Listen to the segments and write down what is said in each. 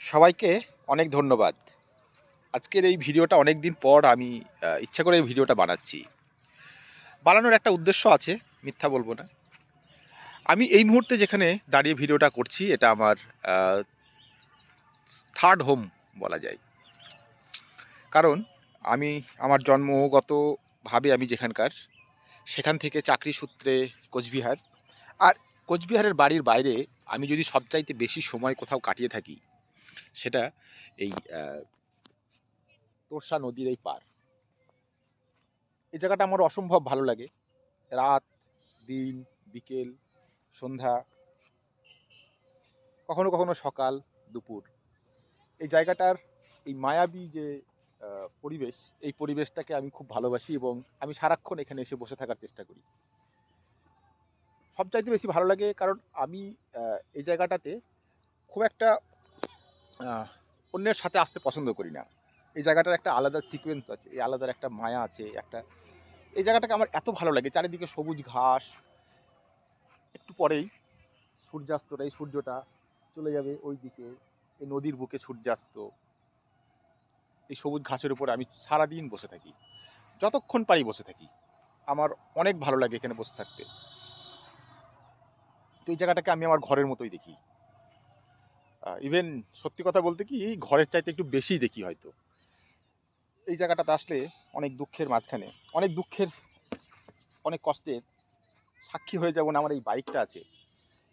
সবাইকে অনেক ধন্যবাদ। আজকের এই ভিডিওটা অনেক দিন পর আমি ইচ্ছা করে এই ভিডিওটা বানাচ্ছি। বানানোর একটা উদ্দেশ্য আছে, মিথ্যা বলব না। আমি এই মুহূর্তে যেখানে দাঁড়িয়ে ভিডিওটা করছি, এটা আমার থার্ড হোম বলা যায়। কারণ আমি, আমার জন্মগতভাবে আমি যেখানকার, সেখান থেকে চাকরি সূত্রে কোচবিহার। আর কোচবিহারের বাড়ির বাইরে আমি যদি সবচাইতে বেশি সময় কোথাও কাটিয়ে থাকি সেটা এই তোরসা নদীর এই পার। এই জায়গাটা আমার অসম্ভব ভালো লাগে। রাত, দিন, বিকেল, সন্ধ্যা, কখনো কখনো সকাল, দুপুর। এই জায়গাটার এই মায়াবী যে পরিবেশ, এই পরিবেশটাকে আমি খুব ভালোবাসি এবং আমি সারাক্ষণ এখানে এসে বসে থাকার চেষ্টা করি। সবচাইতে বেশি ভালো লাগে কারণ আমি এই জায়গাটাতে খুব একটা অন্যের সাথে আসতে পছন্দ করি না। এই জায়গাটার একটা আলাদা সিকোয়েন্স আছে, এই আলাদার একটা মায়া আছে, একটা এই জায়গাটাকে আমার এত ভালো লাগে, চারিদিকে সবুজ ঘাস। একটু পরেই সূর্যাস্ত, এই সূর্যটা চলে যাবে ওই দিকে এই নদীর বুকে সূর্যাস্ত। এই সবুজ ঘাসের উপর আমি সারাদিন বসে থাকি। যতক্ষণ পারি বসে থাকি। আমার অনেক ভালো লাগে এখানে বসে থাকতে। তো এই জায়গাটাকে আমি আমার ঘরের মতোই দেখি। ইভেন সত্যি কথা বলতে কি, এই ঘরের চাইতে একটু বেশি দেখি হয়তো। এই জায়গাটাতে আসলে অনেক দুঃখের মাঝখানে, অনেক দুঃখের, অনেক কষ্টের সাক্ষী হয়ে যেমন আমার এই বাইকটা আছে।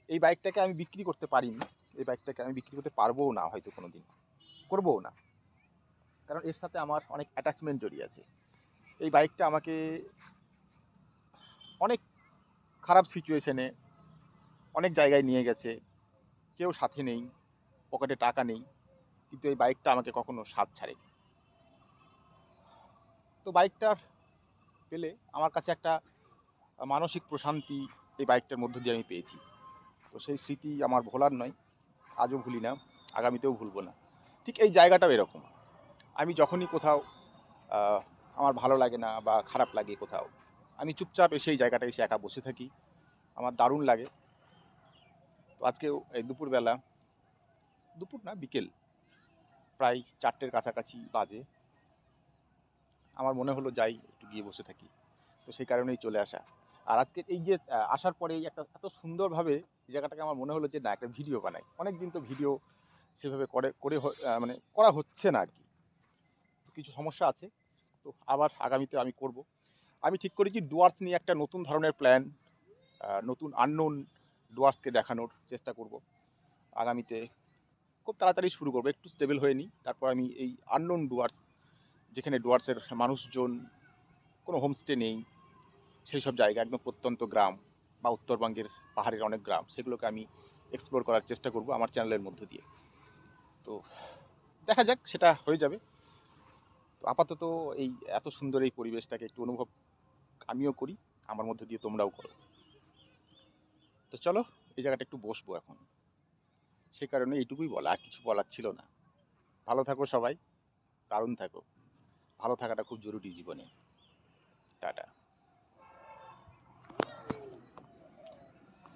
এই বাইকটাকে আমি বিক্রি করতে পারিনি, এই বাইকটাকে আমি বিক্রি করতে পারবোও না হয়তো কোনো দিন করবোও না। কারণ এর সাথে আমার অনেক অ্যাটাচমেন্ট জড়িয়ে আছে। এই বাইকটা আমাকে অনেক খারাপ সিচুয়েশনে অনেক জায়গায় নিয়ে গেছে, কেউ সাথে নেই। পকেটে টাকা নেই, কিন্তু এই বাইকটা আমাকে কখনো স্বাদ ছাড়েনি। তো বাইকটার পেলে আমার কাছে একটা মানসিক প্রশান্তি এই বাইকটার মধ্য দিয়ে আমি পেয়েছি। তো সেই স্মৃতি আমার ভোলার নয়, আজও ভুলি না, আগামীতেও ভুলবো না। ঠিক এই জায়গাটাও এরকম। আমি যখনই কোথাও আমার ভালো লাগে না বা খারাপ লাগে কোথাও, আমি চুপচাপ এসে এই জায়গাটায় এসে একা বসে থাকি। আমার দারুণ লাগে। তো আজকে এই দুপুরবেলা দুপুর না, বিকেল। প্রায় চারটের কাছাকাছি বাজে। আমার মনে হলো যাই, একটু গিয়ে বসে থাকি। তো সেই কারণেই চলে আসা। আর আজকে এই যে আসার পরে একটা এত সুন্দরভাবে এই জায়গাটাকে আমার মনে হলো যে, না, একটা ভিডিও বানাই। অনেক দিন তো ভিডিও সেভাবে করে করে মানে করা হচ্ছে না আর কি কিছু সমস্যা আছে। তো আবার আগামীতে আমি করব। আমি ঠিক করেছি ডুয়ার্স নিয়ে একটা নতুন ধরনের প্ল্যান নতুন আননোন ডুয়ার্সকে দেখানোর চেষ্টা করব। আগামীতে খুব তাড়াতাড়ি শুরু করব, একটু স্টেবল হয়ে নিই। তারপর আমি এই আননোন ডুয়ার্স যেখানে ডুয়ার্সের মানুষজন, কোনো হোমস্টে নেই, সেই সব জায়গা, একদম প্রত্যন্ত গ্রাম বা উত্তরবঙ্গের পাহাড়ের অনেক গ্রাম, সেগুলোকে আমি এক্সপ্লোর করার চেষ্টা করব আমার চ্যানেলের মধ্য দিয়ে। তো দেখা যাক, সেটা হয়ে যাবে। তো আপাতত এই এত সুন্দর এই পরিবেশটাকে একটু অনুভব আমিও করি, আমার মধ্যে দিয়ে তোমরাও করো। তো চলো, এই জায়গাটা একটু বসবো এখন। সে কারণে এইটুকুই বলা, আর কিছু বলার ছিল না। ভালো থাকো সবাই, দারুণ থাকো। ভালো থাকাটা খুব জরুরি জীবনে। টাটা।